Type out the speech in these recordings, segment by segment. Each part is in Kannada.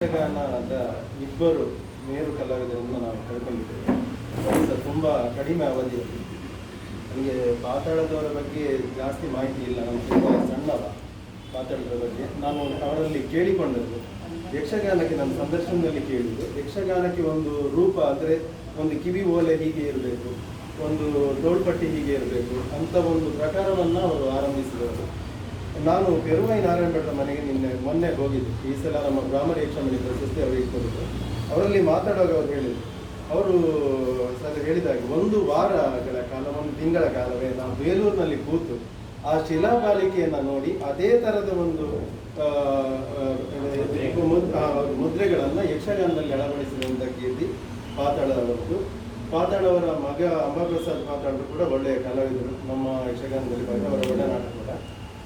ಯಕ್ಷಗಾನದ ಇಬ್ಬರು ಮೇರು ಕಲಾವಿದರನ್ನು ನಾವು ಕಳ್ಕೊಂಡಿದ್ದೇವೆ. ತುಂಬ ಕಡಿಮೆ ಅವಧಿಯಲ್ಲಿ. ನನಗೆ ಪಾತಾಳದವರ ಬಗ್ಗೆ ಜಾಸ್ತಿ ಮಾಹಿತಿ ಇಲ್ಲ. ನಾನು ತುಂಬ ಸಣ್ಣವ ಪಾತಾಳದ ಬಗ್ಗೆ. ನಾನು ಅವರಲ್ಲಿ ಕೇಳಿಕೊಂಡದ್ದು, ಯಕ್ಷಗಾನಕ್ಕೆ ನನ್ನ ಸಂದರ್ಶನದಲ್ಲಿ ಕೇಳಿದ್ದು, ಯಕ್ಷಗಾನಕ್ಕೆ ಒಂದು ರೂಪ ಅಂದರೆ ಒಂದು ಕಿವಿ ಓಲೆ ಹೀಗೆ ಇರಬೇಕು, ಒಂದು ತೋಳ್ಪಟ್ಟಿ ಹೀಗೆ ಇರಬೇಕು, ಅಂತ ಒಂದು ಪ್ರಕಾರವನ್ನು ಅವರು ಆರಂಭಿಸಿದವರು ನಾನು ಪೆರುವೈ ನಾರಾಯಣ ಭಟ್ರ ಮನೆಗೆ ನಿನ್ನೆ ಮೊನ್ನೆ ಹೋಗಿದ್ದೆ. ಈ ಸಲ ನಮ್ಮ ಗ್ರಾಮ ಯಕ್ಷಮಣಿ ಪ್ರಶಸ್ತಿ ಅವರಿಗೆ ಕೊಡೋದು ಅವರಲ್ಲಿ ಮಾತಾಡುವಾಗ ಅವ್ರು ಹೇಳಿದರು. ಅವರು ಸರ್ ಹೇಳಿದಾಗ ಒಂದು ವಾರಗಳ ಕಾಲ, ಒಂದು ತಿಂಗಳ ಕಾಲವೇ ನಾವು ಬೇಲೂರಿನಲ್ಲಿ ಕೂತು ಆ ಶಿಲಾಬಾಲಿಕೆಯನ್ನು ನೋಡಿ ಅದೇ ಥರದ ಒಂದು ಮುದ್ರೆಗಳನ್ನು ಯಕ್ಷಗಾನದಲ್ಲಿ ಅಳವಡಿಸಿದಂಥ ಕೀರ್ತಿ ಪಾತಾಳದವರದ್ದು ಪಾತಾಳವರ ಮಗ ಅಂಬಾಪ್ರಸಾದ್ ಪಾತಾಳರು ಕೂಡ ಒಳ್ಳೆಯ ಕಲಾವಿದರು. ನಮ್ಮ ಯಕ್ಷಗಾನದಲ್ಲಿ ಬಂದ ಅವರ ಒಡನಾಟ ಕೂಡ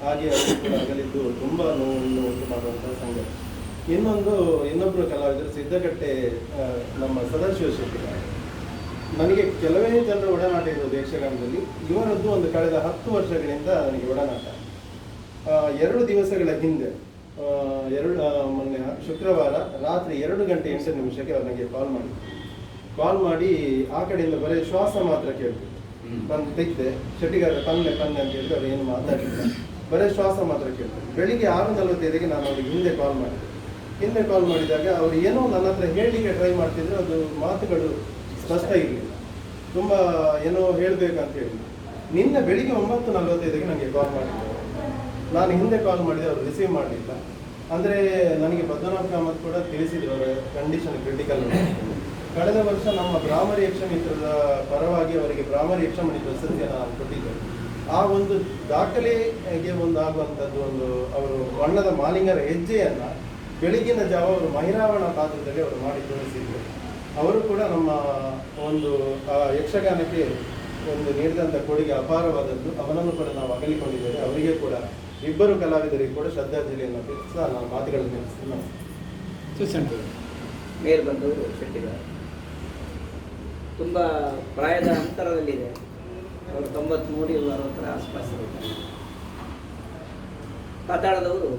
ಹಾಗೆ ಆಗಲಿದ್ದು ಅಗಲಿದ್ದು ತುಂಬ ನೋವನ್ನು ಉಂಟು ಮಾಡುವಂತಹ ಸಂಗತಿ. ಇನ್ನೊಂದು, ಇನ್ನೊಬ್ರು ಕಲಾವಿದರು ಸಿದ್ದಗಟ್ಟೆ ನಮ್ಮ ಸದಾಶಿವ ಶೆಟ್ಟಿ ನನಗೆ ಕೆಲವೇ ಜನರು ಒಡನಾಟ ಇರೋದು ಯಕ್ಷಗಾನದಲ್ಲಿ. ಇವರದ್ದು ಒಂದು ಕಳೆದ ಹತ್ತು ವರ್ಷಗಳಿಂದ ನನಗೆ ಒಡನಾಟ. ಎರಡು ದಿವಸಗಳ ಹಿಂದೆ ಎರಡು ಮೊನ್ನೆ ಶುಕ್ರವಾರ ರಾತ್ರಿ ಎರಡು ಗಂಟೆ ಎಂಟು ನಿಮಿಷಕ್ಕೆ ಅವ್ರು ನನಗೆ ಕಾಲ್ ಮಾಡಿ ಕಾಲ್ ಮಾಡಿ ಆ ಕಡೆಯಿಂದ ಬರೀ ಶ್ವಾಸ ಮಾತ್ರ ಕೇಳ್ತಿದ್ದೆ. ಬಂದು ತೆಗ್ದೆ, ಶೆಟ್ಟಿಗಾರ ಪನ್ನೆ ಪನ್ನೆ ಅಂತ ಹೇಳಿದ್ರೆ ಅವ್ರು ಏನು ಮಾತಾಡಲಿಲ್ಲ. ಬರೀ ಶ್ವಾಸ ಮಾತ್ರ ಕೇಳ್ತಾರೆ. ಬೆಳಿಗ್ಗೆ ಆರು ನಲವತ್ತೈದಕ್ಕೆ ನಾನು ಅವ್ರಿಗೆ ಹಿಂದೆ ಕಾಲ್ ಮಾಡಿದೆ. ಹಿಂದೆ ಕಾಲ್ ಮಾಡಿದಾಗ ಅವ್ರು ಏನೋ ನನ್ನ ಹತ್ರ ಹೇಳಲಿಕ್ಕೆ ಟ್ರೈ ಮಾಡ್ತಿದ್ರು, ಅದು ಮಾತುಗಳು ಸ್ಪಷ್ಟ ಇರಲಿಲ್ಲ. ತುಂಬ ಏನೋ ಹೇಳಬೇಕಂತ ಹೇಳಿ ನಿನ್ನೆ ಬೆಳಿಗ್ಗೆ ಒಂಬತ್ತು ನಲವತ್ತೈದಿಗೆ ನನಗೆ ಕಾಲ್ ಮಾಡಿದ್ದೆ ನಾನು ಹಿಂದೆ ಕಾಲ್ ಮಾಡಿದೆ ಅವರು ರಿಸೀವ್ ಮಾಡಲಿಲ್ಲ. ಅಂದರೆ ನನಗೆ ಪದ್ಮನಾಭ ಕಾಮತ್ ಕೂಡ ತಿಳಿಸಿದ್ರು ಅವರ ಕಂಡೀಷನ್ ಕ್ರಿಟಿಕಲ್ ಕಳೆದ ವರ್ಷ ನಮ್ಮ ಬ್ರಾಹ್ಮರಿ ಯಕ್ಷಮಿತ್ರದ ಪರವಾಗಿ ಅವರಿಗೆ ಬ್ರಾಹ್ಮರಿ ಯಕ್ಷಮಣಿ ಪ್ರಶಸ್ತಿಯನ್ನು ನಾನು ಕೊಟ್ಟಿದ್ದೆ ಆ ಒಂದು ದಾಖಲೆಗೆ ಒಂದು ಆಗುವಂಥದ್ದು ಒಂದು ಅವರು ಬಣ್ಣದ ಮಾಲಿಂಗರ ಹೆಜ್ಜೆಯನ್ನು ಬೆಳಗಿನ ಜಾವ ಅವರು ಮಹಿರಾವಣ ಪಾತ್ರದಲ್ಲಿ ಅವರು ಮಾಡಿ ತೋರಿಸಿದ್ರು. ಅವರು ಕೂಡ ನಮ್ಮ ಒಂದು ಆ ಯಕ್ಷಗಾನಕ್ಕೆ ಒಂದು ನೀಡಿದಂಥ ಕೊಡುಗೆ ಅಪಾರವಾದದ್ದು. ಅವನನ್ನು ಕೂಡ ನಾವು ಅಗಲಿಕೊಂಡಿದ್ದೇವೆ. ಅವರಿಗೆ ಕೂಡ ಇಬ್ಬರು ಕಲಾವಿದರಿಗೆ ಕೂಡ ಶ್ರದ್ಧಾಂಜಲಿಯನ್ನು ತಿಳಿಸ್ತಾ ನಾವು ಮಾತುಗಳನ್ನು ನಿಲ್ಲಿಸ್ತೀನಿ ಸುಸಂಟು ಮೇಲ್ ಬಂದವರು ಶೆಟ್ಟಿಗಾರ ತುಂಬ ಪ್ರಾಯದ ಅಂತರದಲ್ಲಿದೆ. ಅವರು ತೊಂಬತ್ಮೂರು ಇಲ್ಲ ಅರವತ್ತರ ಆಸ್ಪಾಸ್. ಪಾತಾಳದವರು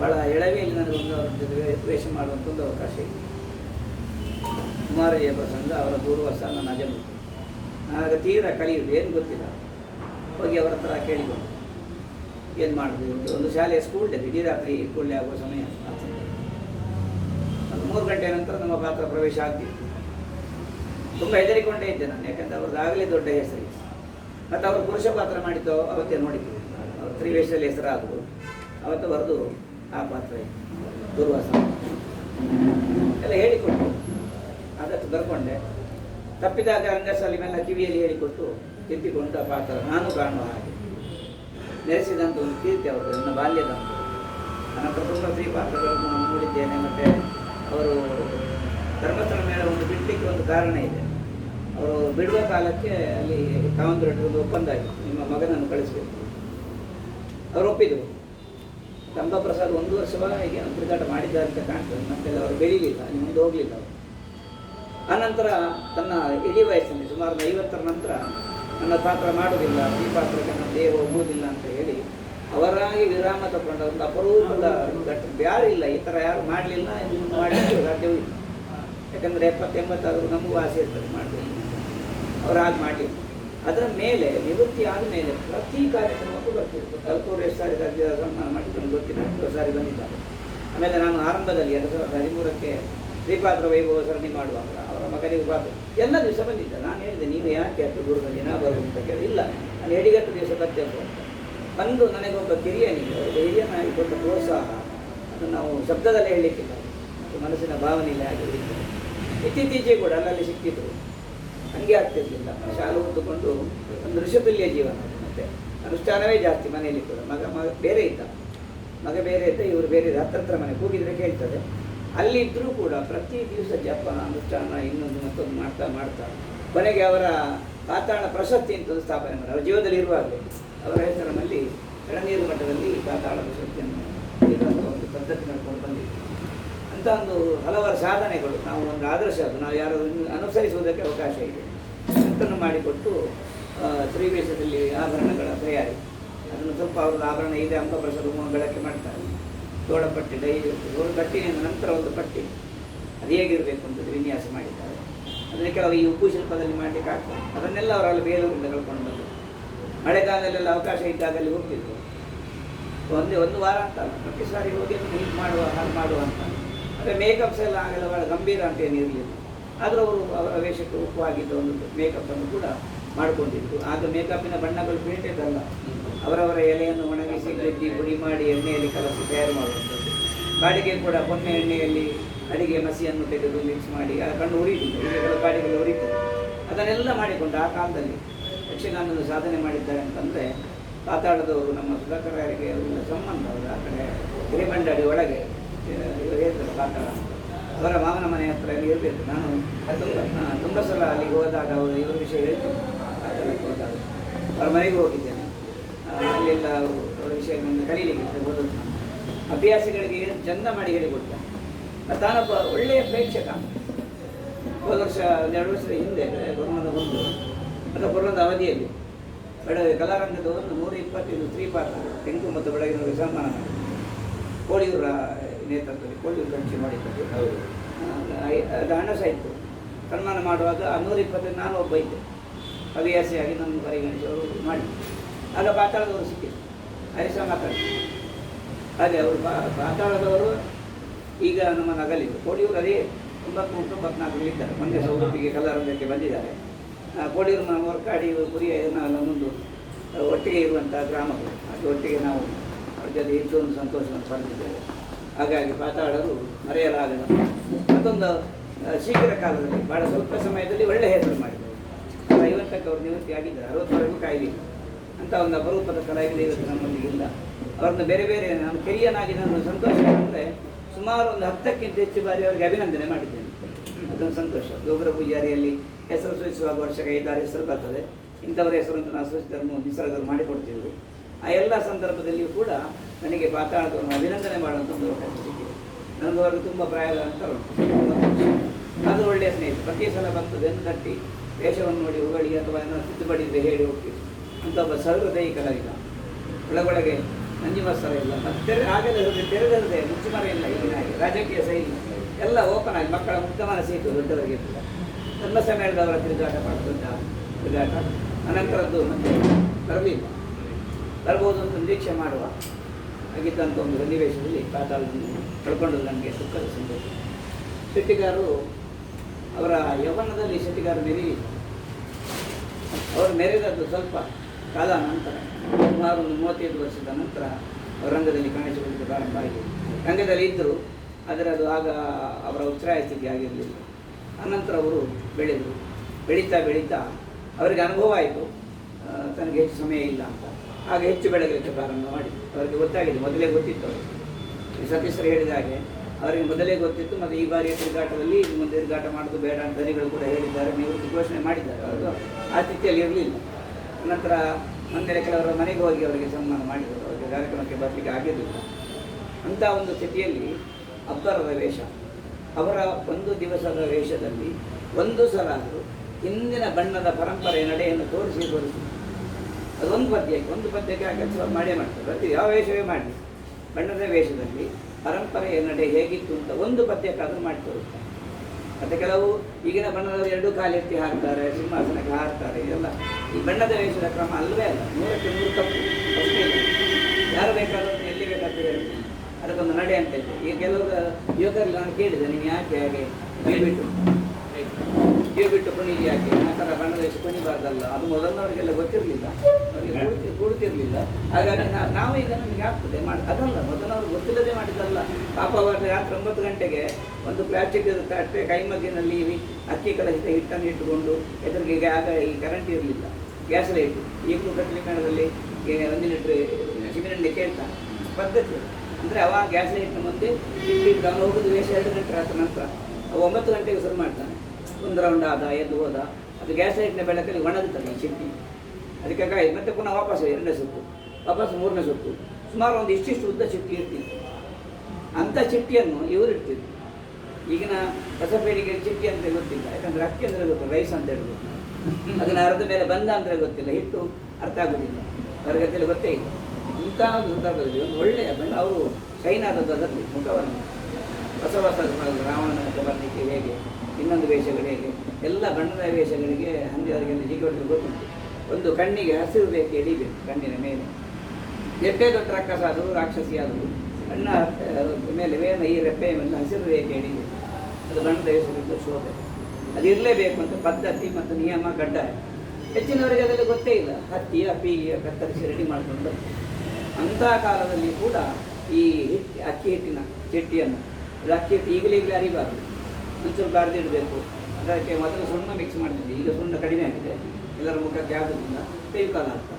ಭಾಳ ಎಳವೆಯಲ್ಲಿ ಒಂದು ಅವ್ರ ಜೊತೆ ವೇಷ ಮಾಡುವಂಥ ಒಂದು ಅವಕಾಶ ಇತ್ತು ಕುಮಾರಯ್ಯ ಪ್ರಸಂಗ ಅವರ ದೂರ್ವಸ ನನ್ನ ಅಜ ಆಗ ತೀರ ಕಲಿಯುವುದು ಏನು ಗೊತ್ತಿಲ್ಲ. ಹೋಗಿ ಅವರ ಹತ್ರ ಕೇಳಿಕೊಂಡು ಏನು ಮಾಡಿದ್ವಿ ಒಂದು ಶಾಲೆಯ ಸ್ಕೂಲ್ ಡೇ ಇಡೀ ರಾತ್ರಿ ಕೂಡಲೇ ಆಗುವ ಸಮಯ. ಆಗ್ತದೆ ಒಂದು ಮೂರು ಗಂಟೆ ನಂತರ ನಮ್ಮ ಪಾತ್ರ ಪ್ರವೇಶ ಆಗ್ತಿತ್ತು. ತುಂಬ ಹೆದರಿಕೊಂಡೇ ಇದ್ದೆ ನಾನು, ಯಾಕಂದ್ರೆ ಅವ್ರದ್ದು ಆಗಲೇ ದೊಡ್ಡ ಹೆಸರು ಮತ್ತು ಅವರು ಪುರುಷ ಪಾತ್ರ ಮಾಡಿದ್ದು ಅವತ್ತೇ ನೋಡಿದ್ವಿ. ಅವ್ರ ತ್ರಿವೇಶದಲ್ಲಿ ಹೆಸರಾದರು ಅವತ್ತು ಬರೆದು ಆ ಪಾತ್ರ. ದುರ್ವಾಸ. ಎಲ್ಲ ಹೇಳಿಕೊಟ್ಟು ಅದಕ್ಕೆ ಬರ್ಕೊಂಡೆ. ತಪ್ಪಿದಾಗ ರಂಗಸ್ಥಳ ಮೇಲೆ ಕಿವಿಯಲ್ಲಿ ಹೇಳಿಕೊಟ್ಟು ಆ ಪಾತ್ರ ನಾನು ಕಾಣುವ ಹಾಗೆ. ನೆಲೆಸಿದಂಥ ಒಂದು ಕೀರ್ತಿ ಅವರು ನನ್ನ ಬಾಲ್ಯದ. ನನ್ನ ಕುಟುಂಬ ಸ್ತ್ರೀ ಪಾತ್ರಗಳನ್ನು ನಾನು ನೋಡಿದ್ದೇನೆ, ಮತ್ತು ಅವರು ಧರ್ಮಸ್ಥಳ ಮೇಲೆ ಒಂದು ಬಿಡ್ಲಿಕ್ಕೆ ಒಂದು ಕಾರಣ ಇದೆ. ಅವರು ಬಿಡುವ ಕಾಲಕ್ಕೆ ಅಲ್ಲಿ ಒಂದು ಒಪ್ಪಂದ ಆಗಿತ್ತು ನಿಮ್ಮ ಮಗನನ್ನು ಕಳಿಸ್ಬೇಕು. ಅವರು ಒಪ್ಪಿದರು. ಪ್ರಸಾದ್ ಒಂದು ವರ್ಷವ ಹೀಗೆ ತಿರುಗಾಟ ಮಾಡಿದ್ದಾರೆ ಅಂತ ಕಾಣ್ತದೆ. ಮತ್ತೆ ಅವರು ಬೆಳೀಲಿಲ್ಲ. ಅಲ್ಲಿ ಮುಂದೆ ಹೋಗಲಿಲ್ಲ ಅವರು. ಆನಂತರ ತನ್ನ ಇಡೀ ವಯಸ್ಸಿನಲ್ಲಿ ಸುಮಾರು ಐವತ್ತರ ನಂತರ ನನ್ನ ಪಾತ್ರ ಮಾಡುವುದಿಲ್ಲ. ಈ ಪಾತ್ರಕ್ಕೆ ನನ್ನ ದೇಹ ಹೋಗುವುದಿಲ್ಲ ಅಂತ ಹೇಳಿ ಅವರಾಗಿ ವಿರಾಮ ತಗೊಂಡ ಒಂದು ಅಪರೂಪದ ಘಟ್ಟ ಯಾರು ಇಲ್ಲ. ಈ ಥರ ಯಾರು ಮಾಡಲಿಲ್ಲ ಮಾಡಲಿಕ್ಕೆ ಸಾಧ್ಯವೂ ಇಲ್ಲ. ಯಾಕಂದರೆ ಎಪ್ಪತ್ತೆಂಬತ್ತಾದರೂ ನಮಗೂ ಆಸೆ ಇರ್ತದೆ ಮಾಡಬೇಕು. ಅವ್ರು ಹಾಗೆ ಮಾಡಲಿಲ್ಲ ಅದರ ಮೇಲೆ ನಿವೃತ್ತಿ ಆದಮೇಲೆ ಪ್ರತಿ ಕಾರ್ಯಕ್ರಮಕ್ಕೂ ಬರ್ತಿತ್ತು. ಕಲ್ಕೂರು ಎಷ್ಟು ಸಾರಿ ರಾಜ್ಯ ನಾನು ಮಾಡಿದ್ರು ಗೊತ್ತಿಲ್ಲ. ಎಷ್ಟು ಸಾರಿ ಬಂದಿದ್ದಾರೆ. ಆಮೇಲೆ ನಾನು ಆರಂಭದಲ್ಲಿ ಎರಡು ಸಾವಿರದ ಹದಿಮೂರಕ್ಕೆ ಶ್ರೀಪಾತ್ರ ವೈಭವ ಸರಣಿ ಮಾಡುವಾಗ ಅವರ ಮಗನಿಗೆ ಪಾತ್ರ ಎಲ್ಲ ದಿವಸ ಬಂದಿದ್ದೆ. ನಾನು ಹೇಳಿದೆ ನೀವು ಯಾಕೆ ಅಷ್ಟು ದೂರದ ದಿನ ಬರುವುದು ಅಂತ ಕೇಳಿ. ಇಲ್ಲ. ನಾನು ಎಡಿಗಟ್ಟು ದಿವಸ ಬರ್ತೇನೆ ಅಂತ. ಬಂದು ನನಗೊಬ್ಬ ಕಿರಿಯನಿಗೆ ಹಿರಿಯನಾಗಿ ಕೊಟ್ಟ ಪ್ರೋತ್ಸಾಹ. ಅದು ನಾವು ಶಬ್ದದಲ್ಲೇ ಹೇಳಲಿಕ್ಕಿಲ್ಲ. ಮನಸ್ಸಿನ ಭಾವನೆಯಲ್ಲಿ ಆಗಿ ಉಳಿತು. ಇತ್ತೀಚೆಗೆ ಕೂಡ ಅಲ್ಲಲ್ಲಿ ಸಿಕ್ಕಿದ್ರು ಹಂಗೆ ಆಗ್ತಿರ್ಲಿಲ್ಲ. ಶಾಲೆ ಹೊತ್ತುಕೊಂಡು ಒಂದು ಋಷತುಲ್ಯ ಜೀವನ. ಮತ್ತೆ ಅನುಷ್ಠಾನವೇ ಜಾಸ್ತಿ ಮನೆಯಲ್ಲಿ ಕೂಡ. ಮಗ ಮಗ ಬೇರೆ ಇದ್ದ. ಮಗ ಬೇರೆ ಇದ್ದ, ಇವರು ಬೇರೆ ಇದ್ದ. ಹತ್ರ ಮನೆ ಕೂಗಿದ್ರೆ ಕೇಳ್ತದೆ. ಅಲ್ಲಿದ್ದರೂ ಕೂಡ ಪ್ರತಿ ದಿವಸ ಜಪ, ಅನುಷ್ಠಾನ, ಇನ್ನೊಂದು ಮತ್ತೊಂದು ಮಾಡ್ತಾ ಮಾಡ್ತಾ. ಕೊನೆಗೆ ಅವರ ಪಾತಾಳ ಪ್ರಶಸ್ತಿ ಅಂತ ಒಂದು ಸ್ಥಾಪನೆ ಮಾಡಿ. ಅವರ ಜೀವನದಲ್ಲಿ ಇರುವಾಗಲೇ ಅವರ ಹೆಸರಿನಲ್ಲಿ ಎಳನೀರು ಮಟ್ಟದಲ್ಲಿ ಪಾತಾಳ ಪ್ರಶಸ್ತಿಯನ್ನು ಒಂದು ಪದ್ಧತಿ ನಡ್ಕೊಂಡು ಬಂದಿತ್ತು ಅಂತ ಒಂದು ಹಲವಾರು ಸಾಧನೆಗಳು. ನಾವು ಒಂದು ಆದರ್ಶ ಅದು. ನಾವು ಯಾರು ಅನುಸರಿಸುವುದಕ್ಕೆ ಅವಕಾಶ ಇದೆ. ಅದನ್ನು ಮಾಡಿಕೊಟ್ಟು ತ್ರಿವೇಶದಲ್ಲಿ ಆಭರಣಗಳ ತಯಾರಿ. ಅದನ್ನು ಸ್ವಲ್ಪ ಅವ್ರದ್ದು ಆಭರಣ ಇದೆ ಅಂಬ ಪ್ರಸಾದ ಬಳಕೆ ಮಾಡ್ತಾರೆ. ತೋಳಪಟ್ಟಿ ಡೈ ಒಂದು ಕಟ್ಟಿನಿಂದ ನಂತರ ಒಂದು ಪಟ್ಟಿ ಅದು ಹೇಗಿರಬೇಕು ಅಂತ ವಿನ್ಯಾಸ ಮಾಡಿದ್ದಾರೆ. ಅದನ್ನು ಕೆಲವು ಈ ಉಪ್ಪು ಶಿಲ್ಪದಲ್ಲಿ ಮಾಡಲಿಕ್ಕೆ ಆಗ್ತದೆ ಅದನ್ನೆಲ್ಲ ಅವರಲ್ಲಿ ಬೇಲೂರಿಂದ ಕಳ್ಕೊಂಡು ಬಂದರು. ಮಳೆಗಾಲದಲ್ಲೆಲ್ಲ ಅವಕಾಶ ಇದ್ದಾಗ ಅಲ್ಲಿ ಹೋಗ್ತಿದ್ರು. ಒಂದೇ, ಒಂದು ವಾರ ಅಂತ ಪ್ರತಿ ಸಾರಿ ಹೋಗಿ ಹೀಗೆ ಮಾಡುವ, ಹಾಗೆ ಮಾಡುವ ಅಂತ. ಮೇಕಪ್ಸ್ ಎಲ್ಲ ಆಗಲ್ಲ ಭಾಳ ಗಂಭೀರ ಅಂತ ಏನಿರಲಿಲ್ಲ ಆದರೂ ಅವರು ವೇಷಕ್ಕೆ ಉಪ್ಪವಾಗಿದ್ದ ಒಂದು ಮೇಕಪ್ಪನ್ನು ಕೂಡ ಮಾಡಿಕೊಂಡಿದ್ರು. ಆಗ ಮೇಕಪ್ಪಿನ ಬಣ್ಣಗಳು ಬೇಟೆದಲ್ಲ ಅವರವರ ಎಲೆಯನ್ನು ಒಣಗಿಸಿ ಗಟ್ಟಿ ಪುಡಿ ಮಾಡಿ, ಎಣ್ಣೆಯಲ್ಲಿ ಕಲಸಿ ತಯಾರು ಮಾಡುವಂಥದ್ದು. ಬಾಡಿಗೆ ಕೂಡ ಪೊನ್ನೆ ಎಣ್ಣೆಯಲ್ಲಿ ಅಡಿಗೆ ಮಸಿಯನ್ನು ತೆಗೆದು ಮಿಕ್ಸ್ ಮಾಡಿ, ಆ ಕಣ್ಣು ಉರಿತು ಕೆಲವು ಬಾಡಿಗೆಗಳು ಉರಿತದೆ ಅದನ್ನೆಲ್ಲ ಮಾಡಿಕೊಂಡು ಆ ಕಾಲದಲ್ಲಿ ಯಕ್ಷಗಾನದ ಸಾಧನೆ ಮಾಡಿದ್ದಾರೆ ಅಂತಂದರೆ ಪಾತಾಳದವರು ನಮ್ಮ ಸುಧಾಕರರಿಗೆ ಅವರ ಸಂಬಂಧ ಅವರು ಆ ಕಡೆ ಹಿರೇಮಂಡಳಿ ಒಳಗೆ ಹೇಳ್ತಾರೆ ಅವರ ಮಾವನ ಮನೆ ಹತ್ರ ಇರಬೇಕು. ನಾನು ತುಂಬ ಸಲ ಅಲ್ಲಿಗೆ ಹೋದಾಗ ಅವರು ಇವರ ವಿಷಯ ಹೋದಾಗ. ಅವರ ಮನೆಗೆ ಹೋಗಿದ್ದೇನೆ. ಅಲ್ಲೆಲ್ಲ ಅವರು ವಿಷಯಗಳನ್ನು ಕಲೀಲಿಕ್ಕೆ ಓದೋದು. ಅಭ್ಯಾಸಿಗಳಿಗೆ ಚಂದ ಮಾಡಿ ಹೇಳಿಕೊಟ್ಟ ಮತ್ತು ತಾನೊಬ್ಬ ಒಳ್ಳೆಯ ಪ್ರೇಕ್ಷಕ. ಹೋದ ವರ್ಷ ಒಂದೆರಡು ವರ್ಷದ ಹಿಂದೆ ಕೊರೋನಾದ ಒಂದು ಅಥವಾ ಕೊರೋನಾದ ಅವಧಿಯಲ್ಲಿ ಬೆಳಗ್ಗೆ ಕಲಾರಂಗದ ಒಂದು ನೂರ ಇಪ್ಪತ್ತೈದು ತ್ರೀ ಪಾತ್ರ ತೆಂಕು ಮತ್ತು ಬೆಳಗಿನವರಿಗೆ ಸನ್ಮಾನ ಕೋಳಿಯೂರ ನೇತೃತ್ವದಲ್ಲಿ ಕೋಳಿ ಗಂಟೆ ಮಾಡಿದ್ದಾರೆ. ಅದು ಹಣ ಸಾಯಿತು ಸನ್ಮಾನ ಮಾಡುವಾಗ ನೂರ ಇಪ್ಪತ್ತೈದು ನಾನು ಒಬ್ಬ ಇದ್ದೆ. ಹವ್ಯಾಸಿಯಾಗಿ ನನ್ನ ಪರಿಗಣಿಸಿ ಅವರು ಮಾಡಿ ಆಗ ಪಾತಾಳದವರು ಸಿಕ್ಕಿದ್ರು. ಹರಿಸ ಮಾತಾಡಿ ಹಾಗೆ ಅವರು ಪಾತಾಳದವರು ಈಗ ನಮ್ಮ ನಗಲಿದ್ದು ಕೋಡಿಯೂರು ಅದೇ ತೊಂಬತ್ಮೂರು ತೊಂಬತ್ನಾಲ್ಕರಲ್ಲಿ ಇದ್ದಾರೆ. ಮೊನ್ನೆ ಸೌಲಭ್ಯಕ್ಕೆ ಕಲಾರಂಗಕ್ಕೆ ಬಂದಿದ್ದಾರೆ. ಕೋಡಿಯೂರು ಹೊರಕಾಡಿ ನಾವೆಲ್ಲ ಮುಂದು ಒಟ್ಟಿಗೆ ಇರುವಂಥ ಗ್ರಾಮಗಳು. ಅದು ಒಟ್ಟಿಗೆ ನಾವು ಅವ್ರ ಜೊತೆ ಇದ್ದು ಒಂದು ಸಂತೋಷವನ್ನು ಪಡೆದಿದ್ದೇವೆ. ಹಾಗಾಗಿ ಪಾತಾಳರು ಮರೆಯಲಾಗದ ಮತ್ತೊಂದು ಶೀಘ್ರ ಕಾಲದಲ್ಲಿ, ಬಹಳ ಸ್ವಲ್ಪ ಸಮಯದಲ್ಲಿ ಒಳ್ಳೆಯ ಹೆಸರು ಮಾಡಿದರು. ಐವತ್ತಕ್ಕೆ ಅವರು ನಿವೃತ್ತಿ ಆಗಿದ್ದಾರೆ. ಅರವತ್ತವರೆಗೂ ಕಾಯಿಲೆ ಅಂತ ಒಂದು ಅಪರೂಪದ ಕಲಾವಿದ ಇವತ್ತು ನಮ್ಮೊಂದಿಗೆ ಇಲ್ಲ ಅವ್ರನ್ನ ಬೇರೆ ಬೇರೆ, ನಾನು ಕಿರಿಯನಾಗಿ ನಾನು ಸಂತೋಷ ಅಂದರೆ ಸುಮಾರು ಒಂದು ಹತ್ತಕ್ಕಿಂತ ಹೆಚ್ಚು ಬಾರಿ ಅವರಿಗೆ ಅಭಿನಂದನೆ ಮಾಡಿದ್ದೇನೆ. ಅದೊಂದು ಸಂತೋಷ. ಗೋಗ್ರ ಪೂಜಾರಿಯಲ್ಲಿ ಹೆಸರು ಸೂಚಿಸುವಾಗ ವರ್ಷಕ್ಕೆ ಐದಾರು ಹೆಸರು ಬರ್ತದೆ. ಇಂಥವರ ಹೆಸರು ಅಂತ ನಾವು ಸೂಚಿಸಿದನ್ನು ನಿಸರ್ಗರು ಮಾಡಿಕೊಡ್ತಿದ್ರು ಆ ಎಲ್ಲ ಸಂದರ್ಭದಲ್ಲಿಯೂ ಕೂಡ ನನಗೆ ಪಾತಾಳದವನ್ನು ಅಭಿನಂದನೆ ಮಾಡುವಂಥ ಒಂದು ಅವಕಾಶ ಸಿಕ್ಕಿದೆ. ನನಗೂ ಅವರು ತುಂಬ ಪ್ರಾಯದ ಅಂತ ಉಂಟು. ಅದು ಒಳ್ಳೆಯ ಸ್ನೇಹಿತ. ಪ್ರತಿ ಸಲ ಬಂತು ಬೆನ್ನು ತಟ್ಟಿ ವೇಷವನ್ನು ನೋಡಿ ಹೊಗಳಿ ಅಥವಾ ಏನೋ ತಿದ್ದುಪಡಿ ಇದ್ರೆ ಹೇಳಿ ಹೋಗ್ತೀವಿ ಅಂತ ಒಬ್ಬ ಸಹೃದಯಿ ಕಲಾವಿದ ಒಳಗೊಳಗೆ ನಂಜುಮಸ್ತರ ಇಲ್ಲ ಮತ್ತೆ ಹೃದಯ ತೆರೆದ ಹೃದಯ ಮುಚ್ಚುಮರ ಇಲ್ಲ ಈಗಿನ ಹಾಗೆ. ರಾಜಕೀಯ ಶೈಲಿ. ಎಲ್ಲ ಓಪನ್ ಆಗಿ ಮಕ್ಕಳ ಮುಕ್ತ ಮನಸ್ಸಿತ್ತು ದೊಡ್ಡವರಿಗೆ ಧರ್ಮ ಸಮೇಳದವರ ತಿರುಗಾಟ ಮಾಡುತ್ತಿದ್ದ ತಿರುಗಾಟ ಅನಂತರದ್ದು ಮತ್ತೆ ಬರಲಿಲ್ಲ ಬರ್ಬೋದು ಅಂತ ನಿರೀಕ್ಷೆ ಮಾಡುವ ಹಾಗಿದ್ದಂಥ ಒಂದು ಸನ್ನಿವೇಶದಲ್ಲಿ ಪಾತಾಳವನ್ನು ಕಳ್ಕೊಂಡು ನನಗೆ ದುಃಖದ ಸಂದೇಶ ಶೆಟ್ಟಿಗಾರರು ಅವರ ಯೌವನದಲ್ಲಿ ಶೆಟ್ಟಿಗಾರ ಮೆರಿ ಅವರು ಮೆರೆದದ್ದು ಸ್ವಲ್ಪ ಕಾಲ ನಂತರ, ಸುಮಾರು ಒಂದು ಮೂವತ್ತೈದು ವರ್ಷದ ನಂತರ ರಂಗದಲ್ಲಿ ಕಾಣಿಸಿಕೊಳ್ಳಲಿಕ್ಕೆ ಪ್ರಾರಂಭ ಆಗಿದೆ. ರಂಗದಲ್ಲಿ ಇದ್ದರು, ಆದರೆ ಅದು ಆಗ ಅವರ ಉತ್ಸಾಹ ಸ್ಥಿತಿ ಆಗಿರಲಿಲ್ಲ. ಅನಂತರ ಅವರು ಬೆಳೆದರು. ಬೆಳೀತಾ ಬೆಳೀತಾ ಅವರಿಗೆ ಅನುಭವ ಆಯಿತು. ತನಗೆ ಹೆಚ್ಚು ಸಮಯ ಇಲ್ಲ ಅಂತ. ಆಗ ಹೆಚ್ಚು ಬೆಳಗಲಿಕ್ಕೆ ಪ್ರಾರಂಭ ಮಾಡಿ. ಅವರಿಗೆ ಗೊತ್ತಾಗಿದೆ, ಮೊದಲೇ ಗೊತ್ತಿತ್ತು ಅವರು ಈ ಸತೀಶ್ವರು ಹೇಳಿದ ಹಾಗೆ, ಅವರಿಗೆ ಮೊದಲೇ ಗೊತ್ತಿತ್ತು ಮತ್ತು ಈ ಬಾರಿಯ ತಿರುಗಾಟದಲ್ಲಿ ಮುಂದೆ ತಿರುಗಾಟ ಮಾಡೋದು ಬೇಡ ಅಂತ ಧನಿಗಳು ಕೂಡ ಹೇಳಿದ್ದಾರೆ, ನೀವು ಘೋಷಣೆ ಮಾಡಿದ್ದಾರೆ. ಅವರು ಆ ಇರಲಿಲ್ಲ. ನಂತರ ಮುಂದಿನ ಕೆಲವರ ಮನೆಗೆ ಹೋಗಿ ಅವರಿಗೆ ಸನ್ಮಾನ ಮಾಡಿದರು. ಅವರಿಗೆ ಕಾರ್ಯಕ್ರಮಕ್ಕೆ ಬರಲಿಕ್ಕೆ ಆಗಿರಲಿಲ್ಲ. ಅಂಥ ಒಂದು ಸ್ಥಿತಿಯಲ್ಲಿ ಅಬ್ಬರದ ವೇಷ. ಅವರ ಒಂದು ದಿವಸದ ವೇಷದಲ್ಲಿ ಒಂದು ಸಲ ಆದರೂ ಹಿಂದಿನ ಬಣ್ಣದ ಪರಂಪರೆ ನಡೆಯನ್ನು ತೋರಿಸಿ ತೋರಿಸಿ. ಅದೊಂದು ಪದ್ಯಕ್ಕೆ ಒಂದು ಪದ್ಯಕ್ಕೆ ಆ ಕೆಲಸ ಮಾಡೇ ಮಾಡ್ತಾರೆ. ಅದು ಯಾವ ವೇಷವೇ ಮಾಡಲಿ. ಬಣ್ಣದ ವೇಷದಲ್ಲಿ ಪರಂಪರೆಯ ನಡೆ ಹೇಗಿತ್ತು ಅಂತ ಒಂದು ಪದ್ಯಕ್ಕಾದರೂ ಮಾಡಿ ತೋರಿಸ್ತಾರೆ. ಮತ್ತು ಕೆಲವು ಈಗಿನ ಬಣ್ಣದವರು ಎರಡು ಕಾಲೆತ್ತಿ ಹಾಕ್ತಾರೆ ಸಿಂಹಾಸನಕ್ಕೆ ಹಾಕ್ತಾರೆ ಇದೆಲ್ಲ. ಈ ಬಣ್ಣದ ವೇಷದ ಕ್ರಮ ಅಲ್ಲವೇ ಅಲ್ಲ, ನೂರಕ್ಕೆ ನೂರು ತಪ್ಪು ಯಾರು ಬೇಕಾದರೂ ಎಲ್ಲಿ ಬೇಕಾದ್ರೂ ಅದಕ್ಕೊಂದು ನಡೆ ಅಂತ ಇದೆ. ಈಗ ಕೆಲವರು ಯುವಕರಲ್ಲಿ ನಾನು ಕೇಳಿದೆ ನೀವು ಯಾಕೆ ಹಾಗೆ? ಕಿವಿ ಕಿವಿ ಬಿಟ್ಟು ಕುಣಿಗೆ ಯಾಕೆ ಆ ಥರ ಬಣ್ಣದ ಎಷ್ಟು ಕುಣಿಬಾರ್ದಲ್ಲ ಅದು ಮೊದಲನವರಿಗೆಲ್ಲ ಗೊತ್ತಿರಲಿಲ್ಲ. ಅವರಿಗೆ ಕೊಡ್ತಿರಲಿಲ್ಲ ಹಾಗಾಗಿ ನಾವು ಈಗ ನಮಗೆ ಆಗ್ತದೆ, ಮಾಡಿ, ಅದಲ್ಲ ಮೊದಲವರು ಗೊತ್ತಿಲ್ಲದೆ ಮಾಡಿದ್ದಲ್ಲ. ಪಾಪ ಅವರು ರಾತ್ರಿ ಒಂಬತ್ತು ಗಂಟೆಗೆ ಒಂದು ಪ್ಲಾಸ್ಟಿಕ್ ತಟ್ಟೆ ಕೈಮಗ್ಗಿನಲ್ಲಿ ಅಕ್ಕಿ ಕಳಿಸಿದ ಹಿಟ್ಟನ್ನು ಇಟ್ಟುಕೊಂಡು ಎದುರಿಗೆ ಆಗ ಈ ಕರೆಂಟ್ ಇರಲಿಲ್ಲ. ಗ್ಯಾಸ್ ಲೈಟ್ ಈಗಲೂ ಕಟ್ಲಿಕರಣದಲ್ಲಿ ಒಂದು ಲೀಟ್ರ್ ಸಿಮೆಂಟ್ ಅಂತ ಪದ್ಧತಿ. ಅಂದರೆ ಅವಾಗ ಗ್ಯಾಸ್ ಲೈಟ್ನ ಮುಂದೆ ಹೋಗುದು ವೇಷ ಎರಡು ಗಂಟೆ ಆದ ನಂತರ, ಒಂಬತ್ತು ಗಂಟೆಗೆ ಶುರು ಮಾಡ್ತಾನೆ. ಒಂದು ರೌಂಡ್ ಆದ, ಎದ್ದು ಹೋದ. ಅದು ಗ್ಯಾಸ್ ಲೈಟ್ನ ಬೆಳಕಲ್ಲಿ ಒಣಗುತ್ತದೆ ಈ ಚಿಟ್ಟಿ. ಅದಕ್ಕೆ ಕಾಯಿ ಮತ್ತೆ ಪುನಃ ವಾಪಸ್ ಎರಡನೇ ಸುತ್ತು. ವಾಪಸ್ ಮೂರನೇ ಸುತ್ತು. ಸುಮಾರು ಒಂದು ಇಷ್ಟಿಷ್ಟು ಉದ್ದ ಚಿಟ್ಟಿ ಇರ್ತಿತ್ತು. ಅಂಥ ಚಿಟ್ಟಿಯನ್ನು ಇವರು ಇಡ್ತಿದ್ರು. ಈಗಿನ ಹೊಸಪೇಡಿಗೆ ಚಿಟ್ಟಿ ಅಂತ ಗೊತ್ತಿಲ್ಲ. ಯಾಕಂದ್ರೆ ಅಕ್ಕಿ ಅಂದರೆ ಗೊತ್ತಿಲ್ಲ ರೈಸ್ ಅಂತ ಹೇಳಿ ಅದನ್ನು ಅರ್ಧ ಮೇಲೆ ಬಂದ ಅಂದರೆ ಗೊತ್ತಿಲ್ಲ. ಹಿಟ್ಟು ಅರ್ಥ ಆಗೋದಿಲ್ಲ. ತರಗತಿಯಲ್ಲಿ ಗೊತ್ತೇ ಇಲ್ಲ. ಇಂಥ ಒಂದು ಸಂದರ್ಭದಲ್ಲಿ ಒಂದು ಒಳ್ಳೆಯ ಬಂದು ಅವರು ಶೈನ್ ಆದದ್ದು ಅದರಲ್ಲಿ ಮುಖವನ್ನು ಹೊಸ ಹೊಸ ರಾವಣನ ಬರಲಿಕ್ಕೆ ಹೇಗೆ? ಇನ್ನೊಂದು ವೇಷಗಳಿಗೆ ಎಲ್ಲ ಬಣ್ಣದ ವೇಷಗಳಿಗೆ ಹಂದಿಯವರಿಗೆಲ್ಲ ಹೀಗೆ ಗೊತ್ತುಂಟು. ಒಂದು ಕಣ್ಣಿಗೆ ಹಸಿರು ರೇಖೆ ಎಳಿಬೇಕು ಕಣ್ಣಿನ ಮೇಲೆ. ಎಷ್ಟೇ ದೊಡ್ಡ ರಕ್ಕಸ ಆದರೂ ರಾಕ್ಷಸಿ ಆದರೂ ಕಣ್ಣ ಆ, ಮೇಲೆ ವೇನ ಈ ರೆಪ್ಪೆಯ ಮೇಲೆ ಹಸಿರು ರೇಖೆ ಎಳಿಬೇಕು. ಅದು ಬಣ್ಣದ ವೇಷಗಳಿಂದ ಶೋಭೆ. ಅದು ಇರಲೇಬೇಕು ಅಂತ ಪದ್ಧತಿ ಮತ್ತು ನಿಯಮ ಕಡ್ಡಾಯ. ಹೆಚ್ಚಿನವರಿಗೆ ಅದರಲ್ಲಿ ಗೊತ್ತೇ ಇಲ್ಲ. ಹತ್ತಿಯ ಪೀಗಿಯ ಕತ್ತರಿಸಿ ರೆಡಿ ಮಾಡಿಕೊಂಡು. ಅಂಥ ಕಾಲದಲ್ಲಿ ಕೂಡ ಈ ಅಕ್ಕಿ ಹಿಟ್ಟಿನ ಚಟ್ಟಿಯನ್ನು ಅದು ಅಕ್ಕಿ ಹಿಟ್ಟು ಈಗಲೇ ಈಗಲೇ ಅರಿಬಾರ್ದು ಒಂಚೂರು ಬಾರ್ದಿಡಬೇಕು ಅದಕ್ಕೆ ಮೊದಲು ಸುಣ್ಣ ಮಿಕ್ಸ್ ಮಾಡ್ತಿದ್ದೆ ಈಗ ಸುಣ್ಣ ಕಡಿಮೆ ಆಗಿದೆ. ಎಲ್ಲರ ಮುಖಕ್ಕೆ ಆಗೋದ್ರಿಂದ ಕೈ ಕಾಲ ಆಗ್ತಾ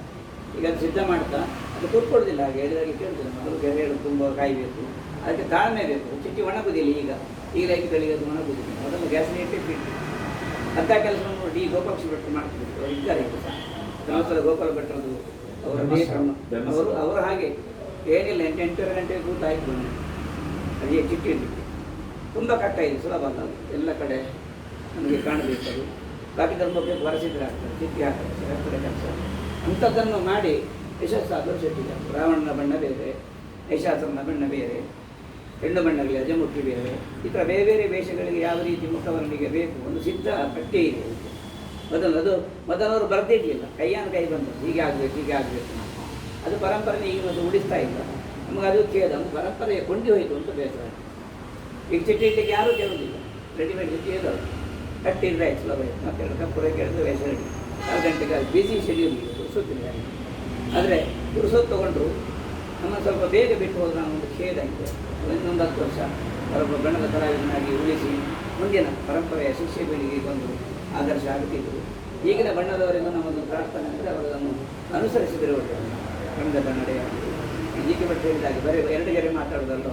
ಈಗ ಅದು ಸಿದ್ಧ ಮಾಡ್ತಾ ಅದು ಕೂತ್ಕೊಳ್ಳೋದಿಲ್ಲ. ಹಾಗೆ ಹೇಳಿದಾಗೆ ಕೇಳ್ತೇನೆ. ಮೊದಲು ಕೆರೆ ತುಂಬ ಕಾಯಬೇಕು. ಅದಕ್ಕೆ ತಾಳ್ಮೆ ಬೇಕು. ಚಿಟ್ಟಿ ಒಣಗುದಿಲ್ಲ ಈಗ. ಈಗ ರೈತಗಳಿಗೆ ಅದು ಒಣಗುದಿಲ್ಲ. ಮೊದಲು ಗ್ಯಾಸ್ನ ಇಟ್ಟೆ ಬಿಟ್ಟು ಅಂಥ ಕೆಲಸವನ್ನು ಡಿ ಗೋಪಾಲ ಭಟ್ರು ಮಾಡ್ತಿದ್ರು. ಅವರು ಇದ್ದಾರೆ ಈಗ ಗೋಪಾಲ ಭಟ್ರದು ಅವರ ಅವರು ಅವರು ಹಾಗೆ. ಏನಿಲ್ಲ ಎಂಟು ಎಂಟೂವರೆ ಗಂಟೆಗೆ ಕೂತಾಯ್ತು ಅದೇ ಚಿಟ್ಟಿ ತುಂಬ ಕಷ್ಟ ಇದೆ, ಸುಲಭ ಅಲ್ಲ. ಎಲ್ಲ ಕಡೆ ನಮಗೆ ಕಾಣಬೇಕು ಬಾಕಿ ಧರ್ಮಕ್ಕೆ ಬರೆಸಿದ್ರೆ ಆಗ್ತದೆ ಚಿಟ್ಟಿ ಆಗ್ತದೆ ಕೆಲಸ. ಅಂಥದ್ದನ್ನು ಮಾಡಿ ಯಶಸ್ಸಾದರೂ ಶೆಟ್ಟಿಗೆ ರಾವಣನ ಬಣ್ಣ ಬೇರೆ ಯಶಾಸನ ಬಣ್ಣ ಬೇರೆ, ಹೆಣ್ಣು ಬಣ್ಣಗಳಿಗೆ ಅಜಮುಖಿ ಬೇರೆ, ಈ ಥರ ಬೇರೆ ಬೇರೆ ವೇಷಗಳಿಗೆ ಯಾವ ರೀತಿ ಮುಖವರ್ಣಿಗೆ ಬೇಕು, ಒಂದು ಸಿದ್ಧ ಪಟ್ಟಿ ಇದೆ. ಮೊದಲು ಅದು ಮೊದಲವರು ಬರೆದಿರಲಿಲ್ಲ. ಕೈಯಾನ ಕೈ ಬಂದದ್ದು, ಹೀಗೆ ಆಗಬೇಕು ಹೀಗೆ ಆಗಬೇಕು ಅದು ಪರಂಪರೆ ಈಗ ಒಂದು ಉಳಿಸ್ತಾ ಇಲ್ಲ. ನಮಗೆ ಅದು ಖೇದ ಒಂದು ಪರಂಪರೆ ಕೊಂಡಿ ಹೋಯಿತು ಅಂತ ಬೇಸರ ಈಗ ಚಿಟ್ಟಿ ಇಡ್ಲಿಕ್ಕೆ ಯಾರೂ ಕೇಳೋದಿಲ್ಲ ರೆಡಿಮೇಡ್ ಚಿಟ್ಟಿ ಇರೋದು ಕಟ್ಟಿದ್ರೆ ಸುಲಭ ಆಯ್ತು ಮತ್ತೆ ಕೇಳಿದ್ರೆ ವೇಷ ರೆಡಿ. ಆರು ಗಂಟೆಗೆ ಬಿಸಿ ಶೆಡ್ಯೂಲ್ ಪುರುಸೊತ್ತಿಲ್ಲ ಆದರೆ ಪುರುಸೊತ್ತು ತೊಗೊಂಡ್ರು ನಮ್ಮ ಸ್ವಲ್ಪ ಬೇಗ ಬಿಟ್ಟು ನಾನು ಒಂದು ಖೇದ ಇದೆ. ಇನ್ನೊಂದು ಹತ್ತು ವರ್ಷ ಅವರೊಬ್ಬ ಬಣ್ಣದ ಕಲಾವಿದನಾಗಿ ಉಳಿಸಿ ಮುಂದಿನ ಪರಂಪರೆಯ ಶಿಷ್ಯ ಬೆಳಿಗ್ಗೆ ಬಂದು ಆದರ್ಶ ಆಗುತ್ತಿದ್ದರು ಈಗಿನ ಬಣ್ಣದವರಿಂದ ನಮ್ಮದು ಪ್ರಾರ್ಥನೆ ಅಂದರೆ ಅವರನ್ನು ಅನುಸರಿಸಿದರೆ ಒಳ್ಳೆಯದು. ಬಣ್ಣದ ನಡೆ ಈಗ ಬಟ್ಟೆ ಹೇಳಿದಾಗೆ ಬರೀ ಎರಡು ಗೆರೆ ಮಾತಾಡೋದಲ್ಲ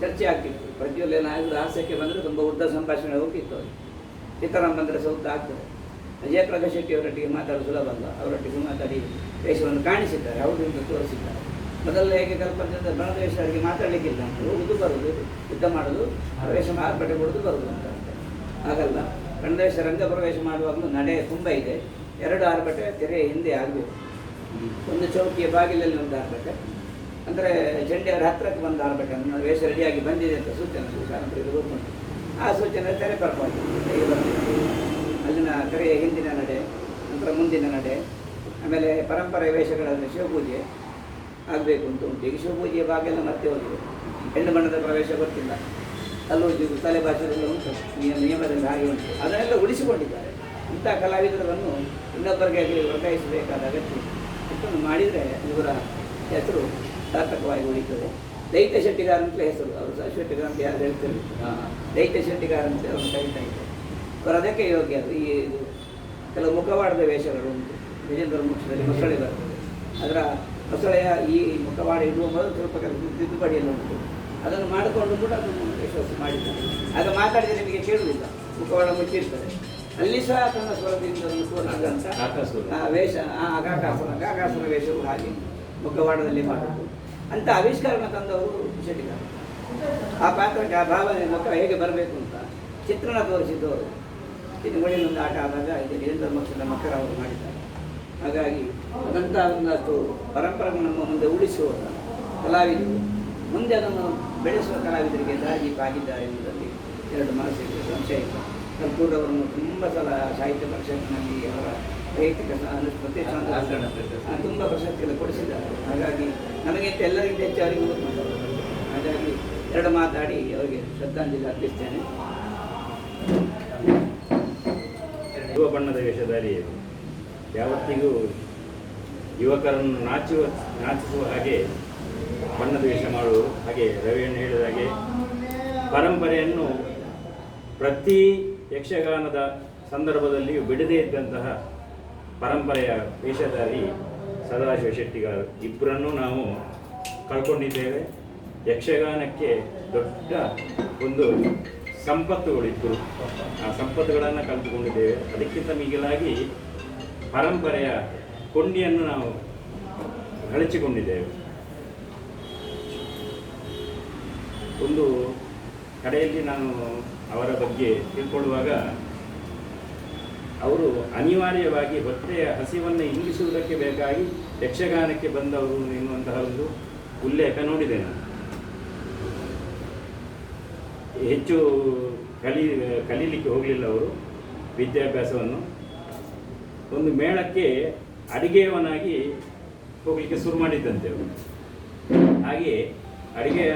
ಚರ್ಚೆ ಆಗ್ತಿತ್ತು. ಪ್ರಜ್ವಲ್ ಏನಾದರೂ ಹಾಸ್ಯಕ್ಕೆ ಬಂದರೆ ತುಂಬ ಉದ್ದ ಸಂಭಾಷಣೆ ಹೋಗ್ತಿತ್ತು ಅವರು ಸೀತಾರಾಮ್ ಬಂದರೆ ಉದ್ದ ಆಗ್ತದೆ. ಜಯಪ್ರಕಾಶ್ ಶೆಟ್ಟಿ ಅವರೊಟ್ಟಿಗೆ ಮಾತಾಡೋದು ಸುಲಭ ಅಲ್ಲ. ಅವರೊಟ್ಟಿಗೆ ಮಾತಾಡಿ ದೇಶವನ್ನು ಕಾಣಿಸಿದ್ದಾರೆ. ಅವರು ಅಂತ ತೋರಿಸಿದ್ದಾರೆ. ಮೊದಲು ಹೇಗೆ ಕಲ್ಪನೆ ಬಣದೇಶ ಅವರಿಗೆ ಮಾತಾಡಲಿಕ್ಕಿಲ್ಲ ಅಂತ. ಹೋಗುದು, ಬರುದು, ಯುದ್ಧ ಮಾಡೋದು, ಪ್ರವೇಶ ಮಾರ್ಪಟ್ಟೆ ಕೊಡೋದು, ಬರುದು ಅಂತ. ಹಾಗಲ್ಲ. ಗಣದೇಶ ರಂಗ ಪ್ರವೇಶ ಮಾಡುವಾಗಲೂ ನಡೆ ತುಂಬ ಇದೆ. ಎರಡು ಆರ್ಭಟೆ ತೆರೆ ಹಿಂದೆ ಆಗಬೇಕು. ಒಂದು ಚೌಕಿಯ ಬಾಗಿಲಲ್ಲಿ ಒಂದು ಆರ್ಭಟ. ಅಂದರೆ ಜಂಡಿಯವರ ಹತ್ತಿರಕ್ಕೆ ಬಂದು ಆರ್ಭಟ ನನ್ನ ವೇಷ ರೆಡಿಯಾಗಿ ಬಂದಿದೆ ಅಂತ ಸೂಚನೆ ಆ ಸೂಚನೆ ತೆರೆ ಕರ್ಕೊಂಡು ಅಲ್ಲಿನ ತೆರೆಯ ಹಿಂದಿನ ನಡೆ, ನಂತರ ಮುಂದಿನ ನಡೆ, ಆಮೇಲೆ ಪರಂಪರೆ ವೇಷಗಳಲ್ಲಿ ಶಿವಪೂಜೆ ಆಗಬೇಕು ಅಂತ ಉಂಟು. ಈಗ ಶಿವಪೂಜೆಯ ಬಾಗಿಲ ಮತ್ತೆ ಹೋಗಿದೆ. ಹೆಣ್ಣು ಬಣ್ಣದ ಪ್ರವೇಶ ಗೊತ್ತಿಲ್ಲ. ಅಲ್ಲೂ ತಲೆ ಭಾಷೆಲ್ಲ ಉಂಟು. ನಿಯ- ನಿಯಮದಲ್ಲಿ ಹಾಗೆ ಉಂಟು. ಅದನ್ನೆಲ್ಲ ಉಳಿಸಿಕೊಂಡಿದ್ದಾರೆ. ಇಂಥ ಕಲಾವಿದರನ್ನು ಇನ್ನೊಬ್ಬರಿಗೆ ಆಗಲಿ ವರ್ಗಾಯಿಸಬೇಕಾದ ಅಗತ್ಯ. ಮಾಡಿದರೆ ಇವರ ಹೆಸರು ಸಾರ್ಥಕವಾಗಿ ಉಳಿತದೆ. ದೈತ್ಯ ಶೆಟ್ಟಿಗಾರ ಅಂತಲೇ ಹೆಸರು ಅವರು ಸಹ ಶೆಟ್ಟಿಗಾರ ಅಂತ ಯಾರು ಹೇಳ್ತಾರೆ? ದೈತ್ಯ ಶೆಟ್ಟಿಗಾರ ಅಂತ ಅವರು ಕರೀತಾ ಇದ್ದಾರೆ. ಅವರು ಅದಕ್ಕೆ ಯೋಗ್ಯ ಅದು. ಈ ಇದು ಕೆಲವು ಮುಖವಾಡದ ವೇಷಗಳು ಉಂಟು. ವಿಜೇಂದ್ರ ಮುಖ್ಯದಲ್ಲಿ ಮೊಸಳೆ ಬರ್ತದೆ. ಅದರ ಮೊಸಳೆಯ ಈ ಮುಖವಾಡ ಇಡುವ ಮೊದಲು ಸ್ವಲ್ಪ ಕೆಲವು ತಿದ್ದುಪಡಿಯನ್ನು ಉಂಟು. ಅದನ್ನು ಮಾಡಿಕೊಂಡು ಕೂಡ ಅದನ್ನು ಯಶಸ್ಸು ಮಾಡಿದ್ದಾರೆ. ಆಗ ಮಾತಾಡಿದರೆ ನಿಮಗೆ ಕೇಳುವುದಿಲ್ಲ. ಮುಖವಾಡ ಮುಚ್ಚಿರ್ತದೆ. ಅಲ್ಲಿ ಸಹ ತನ್ನ ಸ್ವರದಿಂದ ಕಾಕಾಸುರ. ವೇಷ ಆ ಅಗಾಕಾಸನ ಅಗಾಕಾಸುರ ವೇಷವು ಹಾಗೆ ಮುಖವಾಡದಲ್ಲಿ ಮಾಡುವುದು. ಅಂತ ಆವಿಷ್ಕಾರನ ತಂದವರು ಶೆಟ್ಟಿಗಾರ ಆ ಪಾತ್ರಕ್ಕೆ ಆ ಭಾವನೆ ಮಕ್ಕಳು ಹೇಗೆ ಬರಬೇಕು ಅಂತ ಚಿತ್ರಣ ತೋರಿಸಿದ್ದವರು. ಇದು ಒಂದು ಆಟ ಆದಾಗ ಇದು ನಿರಂತರ ಮಕ್ಕಳ ಮಕ್ಕಳ ಅವರು ಮಾಡಿದ್ದಾರೆ. ಹಾಗಾಗಿ ಅದಂತ ಒಂದಷ್ಟು ಪರಂಪರೆಯನ್ನು ನಮ್ಮ ಮುಂದೆ ಉಳಿಸುವ ಕಲಾವಿದರು ಮುಂದೆ ಅದನ್ನು ಬೆಳೆಸುವ ಕಲಾವಿದರಿಗೆ ದಾರಿದೀಪ ಆಗಿದ್ದಾರೆ ಎಂಬುದರಲ್ಲಿ ಎರಡು ಮನಸ್ಸಿಗೆ ಸಂಶಯ ಇಲ್ಲ ಕಲ್ಪೂರ್ ಅವರನ್ನು ತುಂಬ ಸಲ ಸಾಹಿತ್ಯ ಪರಿಷತ್ನಲ್ಲಿ ಅವರ ವೈಯಕ್ತಿಕ ಸ- ಅನು- ಪ್ರತಿಷ್ಠಾನದ ಆ, ತುಂಬ ಪ್ರಶಸ್ತಿಯನ್ನು ಕೊಡಿಸಿದ್ದಾರೆ. ಹಾಗಾಗಿ ನಮಗಿಂತ ಎಲ್ಲರಿಗಿಂತ ಹೆಚ್ಚು ಅವರಿಗೆ ಹಾಗಾಗಿ ಎರಡು ಮಾತಾಡಿ ಅವರಿಗೆ ಶ್ರದ್ಧಾಂಜಲಿ ಅರ್ಪಿಸ್ತೇನೆ. ಯುವ ಬಣ್ಣದ ವೇಷಧಾರಿ ಯಾವತ್ತಿಗೂ ಯುವಕರನ್ನು ನಾಚುವ ನಾಚಿಸುವ ಹಾಗೆ ಬಣ್ಣದ ವೇಷ ಮಾಡುವರು. ಹಾಗೆ ರವಿಯನ್ನು ಹೇಳಿದ ಹಾಗೆ ಪರಂಪರೆಯನ್ನು ಪ್ರತಿ ಯಕ್ಷಗಾನದ ಸಂದರ್ಭದಲ್ಲಿಯೂ ಬಿಡದೇ ಇದ್ದಂತಹ ಪರಂಪರೆಯ ವೇಷಧಾರಿ ಸದಾಶಿವ ಶೆಟ್ಟಿಗಾರ್ ಇಬ್ಬರನ್ನು ನಾವು ಕಳ್ಕೊಂಡಿದ್ದೇವೆ. ಯಕ್ಷಗಾನಕ್ಕೆ ದೊಡ್ಡ ಒಂದು ಸಂಪತ್ತುಗಳಿತ್ತು ಆ ಸಂಪತ್ತುಗಳನ್ನು ಕಳೆದುಕೊಂಡಿದ್ದೇವೆ. ಅದಕ್ಕಿಂತ ಮಿಗಿಲಾಗಿ ಪರಂಪರೆಯ ಕೊಂಡಿಯನ್ನು ನಾವು ಗಳಿಸಿಕೊಂಡಿದ್ದೇವೆ ಒಂದು ಕಡೆಯಲ್ಲಿ ನಾನು ಅವರ ಬಗ್ಗೆ ತಿಳ್ಕೊಳ್ಳುವಾಗ ಅವರು ಅನಿವಾರ್ಯವಾಗಿ ಹೊಟ್ಟೆಯ ಹಸಿವನ್ನು ಇಂಗಿಸುವುದಕ್ಕೆ ಬೇಕಾಗಿ ಯಕ್ಷಗಾನಕ್ಕೆ ಬಂದವರು ಎನ್ನುವಂತಹ ಒಂದು ಉಲ್ಲೇಖ ನೋಡಿದೆ ನಾನು. ಹೆಚ್ಚು ಕಲಿ, ಕಲೀಲಿಕ್ಕೆ ಹೋಗಲಿಲ್ಲ ಅವರು ವಿದ್ಯಾಭ್ಯಾಸವನ್ನು. ಒಂದು ಮೇಳಕ್ಕೆ ಅಡಿಗೆಯವನಾಗಿ ಹೋಗಲಿಕ್ಕೆ ಶುರು ಮಾಡಿದ್ದಂತೆ ಅವರು. ಹಾಗೆ ಅಡಿಗೆ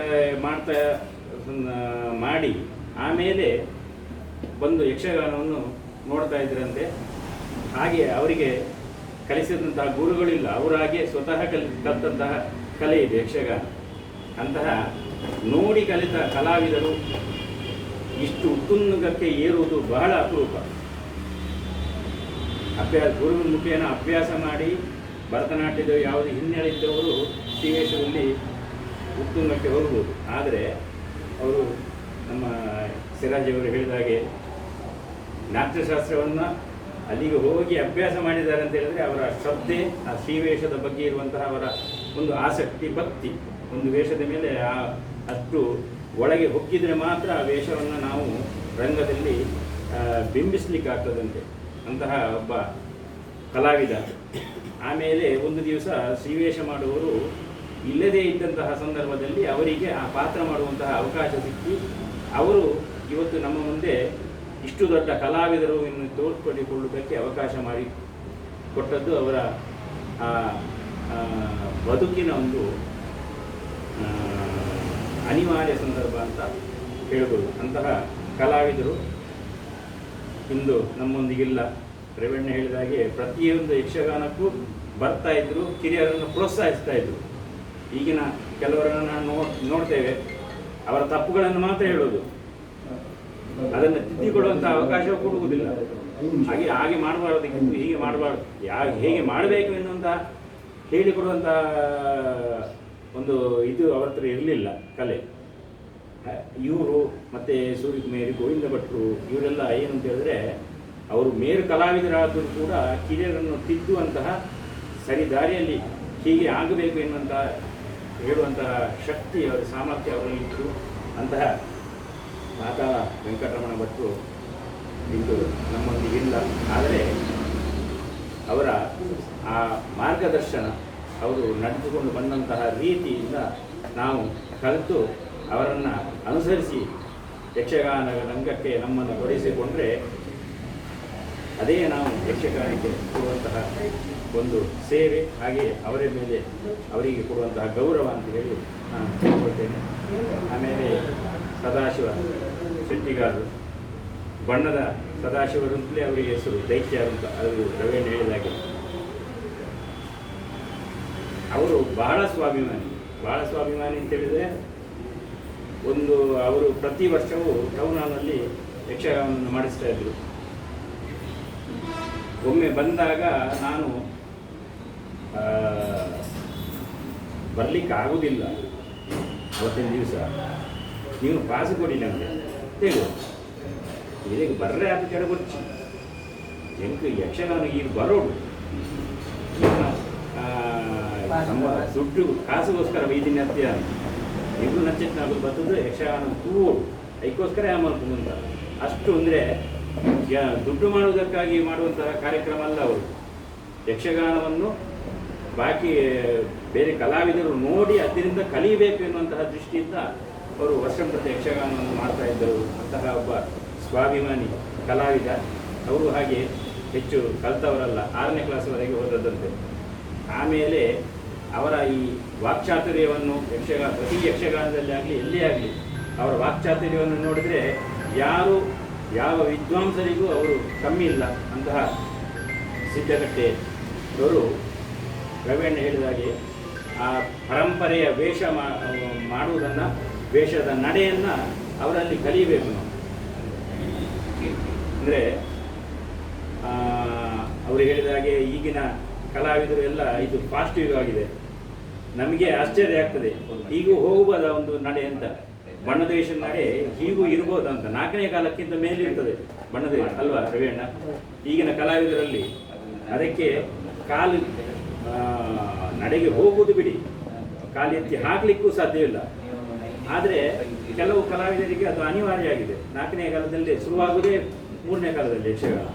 ಮಾಡ್ತಾ ಮಾಡಿ ಆಮೇಲೆ ಬಂದು ಯಕ್ಷಗಾನವನ್ನು ನೋಡ್ತಾ ಇದ್ರಂತೆ. ಹಾಗೆ ಅವರಿಗೆ ಕಲಿಸಿದಂತಹ ಗುರುಗಳಿಲ್ಲ. ಅವರಾಗೆ ಸ್ವತಃ ಕಲಿ, ಕಲಿತಂತಹ ಕಲೆ ಇದೆ ಯಕ್ಷಗಾನ. ಅಂತಹ ನೋಡಿ ಕಲಿತ ಕಲಾವಿದರು ಇಷ್ಟು ಉತ್ತುಂಗಕ್ಕೆ ಏರುವುದು ಬಹಳ ಅಪರೂಪ. ಅಭ್ಯಾಸ ಗುರು ಮುಖೇನ ಅಭ್ಯಾಸ ಮಾಡಿ ಭರತನಾಟ್ಯದ ಯಾವುದೇ ಹಿನ್ನೆಲೆ ಇದ್ದವರು ಶ್ರೀವೇಶದಲ್ಲಿ ಉತ್ತುಂಗಕ್ಕೆ ಹೋಗ್ಬೋದು ಆದರೆ ಅವರು ನಮ್ಮ ಸಿರಾಜ್ ಅವರು ಹೇಳಿದ ಹಾಗೆ ನಾಟ್ಯಶಾಸ್ತ್ರವನ್ನು ಅಲ್ಲಿಗೆ ಹೋಗಿ ಅಭ್ಯಾಸ ಮಾಡಿದ್ದಾರೆ ಅಂತ ಹೇಳಿದ್ರೆ ಅವರ ಶ್ರದ್ಧೆ, ಆ ಶ್ರೀವೇಷದ ಬಗ್ಗೆ ಇರುವಂತಹ ಅವರ ಒಂದು ಆಸಕ್ತಿ, ಭಕ್ತಿ ಒಂದು ವೇಷದ ಮೇಲೆ ಆ ಅಷ್ಟು ಒಳಗೆ ಹೊಕ್ಕಿದ್ರೆ ಮಾತ್ರ ಆ ವೇಷವನ್ನು ನಾವು ರಂಗದಲ್ಲಿ ಬಿಂಬಿಸಲಿಕ್ಕೆ ಆಗ್ತದಂತೆ ಅಂತಹ ಒಬ್ಬ ಕಲಾವಿದ. ಆಮೇಲೆ ಒಂದು ದಿವಸ ಶ್ರೀವೇಷ ಮಾಡುವವರು ಇಲ್ಲದೇ ಇದ್ದಂತಹ ಸಂದರ್ಭದಲ್ಲಿ ಅವರಿಗೆ ಆ ಪಾತ್ರ ಮಾಡುವಂತಹ ಅವಕಾಶ ಸಿಕ್ಕಿ, ಅವರು ಇವತ್ತು ನಮ್ಮ ಮುಂದೆ ಇಷ್ಟು ದೊಡ್ಡ ಕಲಾವಿದರು ಇನ್ನು ತೋರ್ಪಡಿಕೊಳ್ಳುವುದಕ್ಕೆ ಅವಕಾಶ ಮಾಡಿ ಕೊಟ್ಟದ್ದು ಅವರ ಬದುಕಿನ ಒಂದು ಅನಿವಾರ್ಯ ಸಂದರ್ಭ ಅಂತ ಹೇಳ್ಬೋದು. ಅಂತಹ ಕಲಾವಿದರು ಇಂದು ನಮ್ಮೊಂದಿಗಿಲ್ಲ. ರೇವಣ್ಣ ಹೇಳಿದ ಹಾಗೆ ಪ್ರತಿಯೊಂದು ಯಕ್ಷಗಾನಕ್ಕೂ ಬರ್ತಾ ಇದ್ರು, ಕಿರಿಯರನ್ನು ಪ್ರೋತ್ಸಾಹಿಸ್ತಾ ಇದ್ರು. ಈಗಿನ ಕೆಲವರನ್ನು ನಾವು ನೋಡ್ತೇವೆ. ಅವರ ತಪ್ಪುಗಳನ್ನು ಮಾತ್ರ ಹೇಳೋದು. ಅದನ್ನು ತಿದ್ದಿ ಕೊಡುವಂಥ ಅವಕಾಶ ಕೊಡುವುದಿಲ್ಲ. ಹಾಗೆ ಹಾಗೆ ಮಾಡಬಾರದು ಹೀಗೆ ಮಾಡಬಾರ್ದು. ಯಾ, ಹೇಗೆ ಮಾಡಬೇಕು ಎನ್ನುವಂಥ ಹೇಳಿಕೊಡುವಂಥ ಒಂದು ಇದು ಅವರ ಹತ್ರ ಇರಲಿಲ್ಲ ಕಲೆ. ಇವರು ಮತ್ತು ಸೂರ್ಯಕುಮೇರಿ, ಗೋವಿಂದ ಭಟ್ರು, ಇವರೆಲ್ಲ ಏನು ಅಂತ ಹೇಳಿದ್ರೆ, ಅವರು ಮೇರು ಕಲಾವಿದರಾದರೂ ಕೂಡ ಕಿರಿಯರನ್ನು ತಿದ್ದುವಂತಹ ಸರಿ ದಾರಿಯಲ್ಲಿ ಹೀಗೆ ಆಗಬೇಕು ಎನ್ನುವಂತಹ ಹೇಳುವಂತಹ ಶಕ್ತಿ, ಅವರ ಸಾಮರ್ಥ್ಯ ಅವರಲ್ಲಿ ಇತ್ತು ಅಂತಹ ಮಾತಾ ವೆಂಕಟರಮಣ ಭಟ್ರು ಇಂದು ನಮ್ಮೊಂದಿಗಿಲ್ಲ ಆದರೆ ಅವರ ಆ ಮಾರ್ಗದರ್ಶನ, ಅವರು ನಡೆದುಕೊಂಡು ಬಂದಂತಹ ರೀತಿಯಿಂದ ನಾವು ಕಲಿತು ಅವರನ್ನು ಅನುಸರಿಸಿ ಯಕ್ಷಗಾನ ರಂಗಕ್ಕೆ ನಮ್ಮನ್ನು ತೊಡಗಿಸಿಕೊಂಡ್ರೆ ಅದೇ ನಾವು ಯಕ್ಷಗಾನಕ್ಕೆ ಕೊಡುವಂತಹ ಒಂದು ಸೇವೆ ಹಾಗೆ ಅವರ ಮೇಲೆ ಅವರಿಗೆ ಕೊಡುವಂತಹ ಗೌರವ ಅಂತ ಹೇಳಿ ನಾನು ತಿಳ್ಕೊಳ್ತೇನೆ ಆಮೇಲೆ ಸದಾಶಿವ ಶೆಟ್ಟಿಗಾರರು. ಬಣ್ಣದ ಸದಾಶಿವರು ಅಂತಲೇ ಅವರಿಗೆ ಹೆಸರು, ದೈತ್ಯ ಅಂತ ಅದು ರವೀಣ್ ಹೇಳಿದಾಗೆ. ಅವರು ಬಹಳ ಸ್ವಾಭಿಮಾನಿ. ಬಹಳ ಸ್ವಾಭಿಮಾನಿ ಅಂತ ಹೇಳಿದರೆ, ಒಂದು ಅವರು ಪ್ರತಿ ವರ್ಷವೂ ಟೌನ್ ಹಾಲ್ನಲ್ಲಿ ಯಕ್ಷಗಾನವನ್ನು ಮಾಡಿಸ್ತಾ ಇದ್ರು. ಒಮ್ಮೆ ಬಂದಾಗ ನಾನು ಬರಲಿಕ್ಕೆ ಆಗುವುದಿಲ್ಲ ಅವತ್ತಿನ ದಿವಸ. ನೀವು ಕಾಸು ಕೊಡಿ ನಮಗೆ. ಹೇಳು ಇದಕ್ಕೆ ಬರ್ರೆ ಅದು ಕೆಡಗೊಚ್ಚಿ ಜನಕ್ಕೆ ಯಕ್ಷಗಾನ ಈಗ ಬರೋಡು. ನಿಮ್ಮ, ದುಡ್ಡು ಕಾಸುಗೋಸ್ಕರ ವೈದ್ಯನ ಹತ್ತಿರ ನೀವು ನಚ್ಚಿಟ್ಟು ನಾವು ಬರ್ತದೆ ಯಕ್ಷಗಾನ ತೂವೋಡು ಅದಕ್ಕೋಸ್ಕರ ಮಾಡ್ಕೊಂಡು ಅಂತ ಅಷ್ಟು ಅಂದರೆ ದುಡ್ಡು ಮಾಡುವುದಕ್ಕಾಗಿ ಮಾಡುವಂತಹ ಕಾರ್ಯಕ್ರಮ ಅಲ್ಲ ಅವರು. ಯಕ್ಷಗಾನವನ್ನು ಬಾಕಿ ಬೇರೆ ಕಲಾವಿದರು ನೋಡಿ ಅದರಿಂದ ಕಲಿಯಬೇಕು ಎನ್ನುವಂತಹ ದೃಷ್ಟಿಯಿಂದ ಅವರು ವರ್ಷಂಪ್ರತಿ ಯಕ್ಷಗಾನವನ್ನು ಮಾಡ್ತಾ ಇದ್ದರು. ಅಂತಹ ಒಬ್ಬ ಸ್ವಾಭಿಮಾನಿ, ಕಲಾವಿದ. ಅವರು ಹಾಗೆ ಹೆಚ್ಚು ಕಲಿತವರಲ್ಲ, ಆರನೇ ಕ್ಲಾಸ್ವರೆಗೆ ಹೋದದ್ದಂತೆ. ಆಮೇಲೆ ಅವರ ಈ ವಾಕ್ಚಾತುರ್ಯವನ್ನು ಯಕ್ಷಗಾನ, ಪ್ರತಿ ಯಕ್ಷಗಾನದಲ್ಲಿ ಆಗಲಿ, ಎಲ್ಲೇ ಆಗಲಿ, ಅವರ ವಾಕ್ಚಾತುರ್ಯವನ್ನು ನೋಡಿದರೆ ಯಾರು, ಯಾವ ವಿದ್ವಾಂಸರಿಗೂ ಅವರು ಕಮ್ಮಿ ಇಲ್ಲ. ಅಂತಹ ಸಿದ್ಧಗಟ್ಟೆ ಅವರು ರವೀಣ್ಣ ಹೇಳಿದ ಹಾಗೆ ಆ ಪರಂಪರೆಯ ವೇಷ ಮಾಡುವುದನ್ನು ವೇಷದ ನಡೆಯನ್ನು ಅವರಲ್ಲಿ ಕಲಿಯಬೇಕು ನಾವು. ಅಂದರೆ ಅವರು ಹೇಳಿದ ಹಾಗೆ ಈಗಿನ ಕಲಾವಿದರು ಎಲ್ಲ ಇದು ಫಾಸ್ಟ್ ಆಗಿದೆ. ನಮಗೆ ಆಶ್ಚರ್ಯ ಆಗ್ತದೆ. ಹೀಗೂ ಹೋಗಬಹುದ ಒಂದು ನಡೆ ಅಂತ? ಬಣ್ಣದೇಶ ನಡೆ ಹೀಗೂ ಇರ್ಬೋದು ಅಂತ. ನಾಲ್ಕನೇ ಕಾಲಕ್ಕಿಂತ ಮೇಲೆ ಇರ್ತದೆ ಬಣ್ಣದ ವೇಷ, ಅಲ್ವಾ ರವಿಯಣ್ಣ? ಈಗಿನ ಕಲಾವಿದರಲ್ಲಿ ಅದಕ್ಕೆ ಕಾಲು ನಡೆಗೆ ಹೋಗುವುದು ಬಿಡಿ. ಕಾಲೆತ್ತಿ ಹಾಕಲಿಕ್ಕೂ ಸಾಧ್ಯವಿಲ್ಲ. ಆದರೆ ಕೆಲವು ಕಲಾವಿದರಿಗೆ ಅದು ಅನಿವಾರ್ಯ ಆಗಿದೆ ನಾಲ್ಕನೇ ಕಾಲದಲ್ಲಿ ಶುರುವಾಗುವುದೇ ಮೂರನೇ ಕಾಲದಲ್ಲಿ ಯಕ್ಷಗಾನ.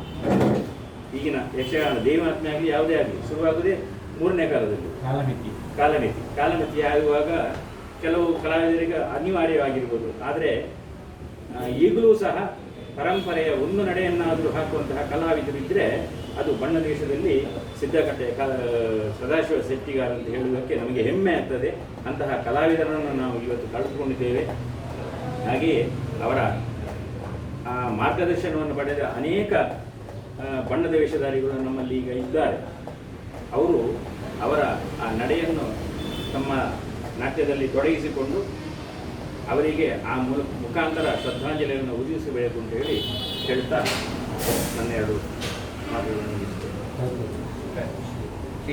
ಈಗಿನ ಯಕ್ಷಗಾನ ದೇವಾತ್ಮೆ ಆಗಲಿ ಯಾವುದೇ ಆಗಲಿ ಶುರುವಾಗುವುದೇ ಮೂರನೇ ಕಾಲದಲ್ಲಿ. ಕಾಲಮಿತಿ. ಕಾಲಮಿತಿ. ಕಾಲಮಿತಿ ಆಗುವಾಗ ಕೆಲವು ಕಲಾವಿದರಿಗೆ ಅನಿವಾರ್ಯವಾಗಿರ್ಬೋದು. ಆದರೆ ಈಗಲೂ ಸಹ ಪರಂಪರೆಯ ಒಂದು ನಡೆಯನ್ನಾದರೂ ಹಾಕುವಂತಹ ಕಲಾವಿದರು ಇದ್ದರೆ ಅದು ಬಣ್ಣ ದೇಶದಲ್ಲಿ ಸಿದ್ಧಕಟ್ಟೆ ಕ, ಸದಾಶಿವ ಶೆಟ್ಟಿಗಾರ್ ಅಂತ ಹೇಳುವುದಕ್ಕೆ ನಮಗೆ ಹೆಮ್ಮೆ ಆಗ್ತದೆ. ಅಂತಹ ಕಲಾವಿದರನ್ನು ನಾವು ಇವತ್ತು ಕಳೆದುಕೊಂಡಿದ್ದೇವೆ. ಹಾಗೆಯೇ ಅವರ, ಆ, ಮಾರ್ಗದರ್ಶನವನ್ನು ಪಡೆದ ಅನೇಕ ಬಣ್ಣದ ವೇಷಧಾರಿಗಳು ನಮ್ಮಲ್ಲಿ ಈಗ ಇದ್ದಾರೆ. ಅವರು ಅವರ, ಆ, ನಡೆಯನ್ನು ತಮ್ಮ ನಾಟ್ಯದಲ್ಲಿ ತೊಡಗಿಸಿಕೊಂಡು ಅವರಿಗೆ ಆ ಮೂಲಕ ಮುಖಾಂತರ ಶ್ರದ್ಧಾಂಜಲಿಯನ್ನು ಉದಿಸಬೇಕು ಅಂತ ಹೇಳಿ ಹೇಳ್ತಾ ನನ್ನ ಎರಡು ಮಾತುಗಳನ್ನು ಮುಗಿಸ್ತೇನೆ.